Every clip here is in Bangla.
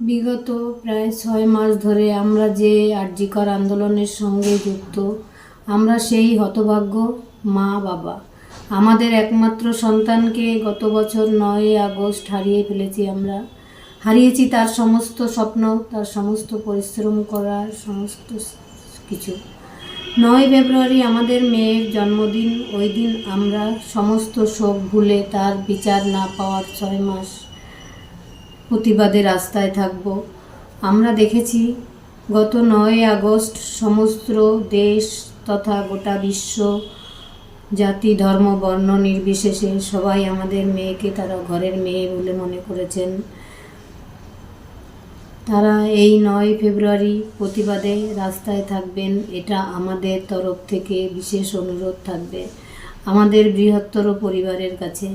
বিগত প্রায় ছয় মাস ধরে আমরা যে আর্যিকর আন্দোলনের সঙ্গে যুক্ত, আমরা সেই হতভাগ্য মা, বাবা। আমাদের একমাত্র সন্তানকে গত বছর নয় আগস্ট হারিয়ে ফেলেছি আমরা। হারিয়েছি তার সমস্ত স্বপ্ন, তার সমস্ত পরিশ্রম করার সমস্ত কিছু। নয় ফেব্রুয়ারি আমাদের মেয়ের জন্মদিন, ওই দিন আমরা সমস্ত শোক ভুলে তার বিচার না পাওয়ার ছয় মাস প্রতিবাদে রাস্তায় থাকব। আমরা দেখেছি গত নয় আগস্ট সমস্ত দেশ তথা গোটা বিশ্ব, জাতি, ধর্ম, বর্ণ নির্বিশেষে সবাই আমাদের মেয়েকে তারা ঘরের মেয়ে বলে মনে করেছেন। তারা এই নয় ফেব্রুয়ারি প্রতিবাদে রাস্তায় থাকবেন, এটা আমাদের তরফ থেকে বিশেষ অনুরোধ থাকবে আমাদের বৃহত্তর পরিবারের কাছে।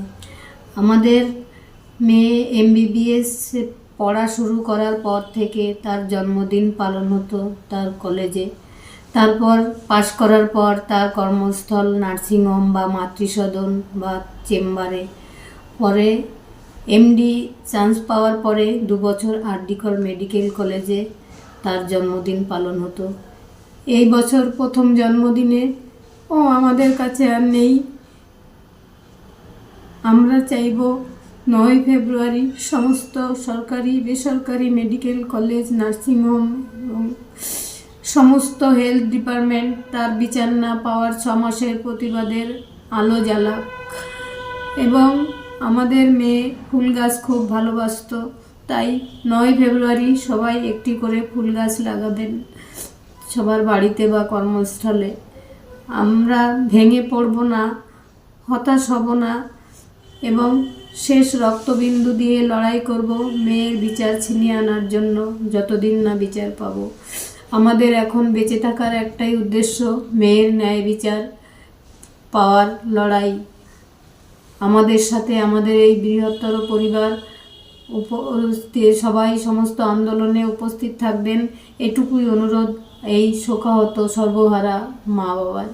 আমাদের মেয়ে এমবিবিএস পড়া শুরু করার পর থেকে তার জন্মদিন পালন হতো তার কলেজে। তারপর পাশ করার পর তার কর্মস্থল নার্সিংহোম বা মাতৃসদন বা চেম্বারে। পরে এমডি চান্স পাওয়ার পরে দু বছর আরডিকর মেডিকেল কলেজে তার জন্মদিন পালন হতো। এই বছর প্রথম জন্মদিনে, ও, আমাদের কাছে আর নেই। আমরা চাইব নয় ফেব্রুয়ারি, সমস্ত সরকারি, বেসরকারি মেডিকেল কলেজ নার্সিংহোম এবং সমস্ত হেলথ ডিপার্টমেন্ট, তার বিচার না পাওয়ার ছ মাসের প্রতিবাদের আলো জ্বালাক। এবং আমাদের মেয়ে ফুল গাছ খুব ভালোবাসতো, তাই নয় ফেব্রুয়ারি সবাই একটি করে ফুল গাছ লাগাবেন সবার বাড়িতে বা কর্মস্থলে। আমরা ভেঙে পড়ব না, হতাশ হব না, এবং শেষ রক্তবিন্দু দিয়ে লড়াই করব, মেয়ের বিচার ছিনিয়ে আনার জন্য যতদিন না বিচার পাবো। আমাদের এখন বেঁচে থাকার একটাই উদ্দেশ্য মেয়ের ন্যায় বিচার পাওয়ার লড়াই। আমাদের সাথে আমাদের এই বৃহত্তর পরিবার সবাই সমস্ত আন্দোলনে উপস্থিত থাকবেন, এটুকুই অনুরোধ, এই শোকাহত সর্বহারা মা বাবার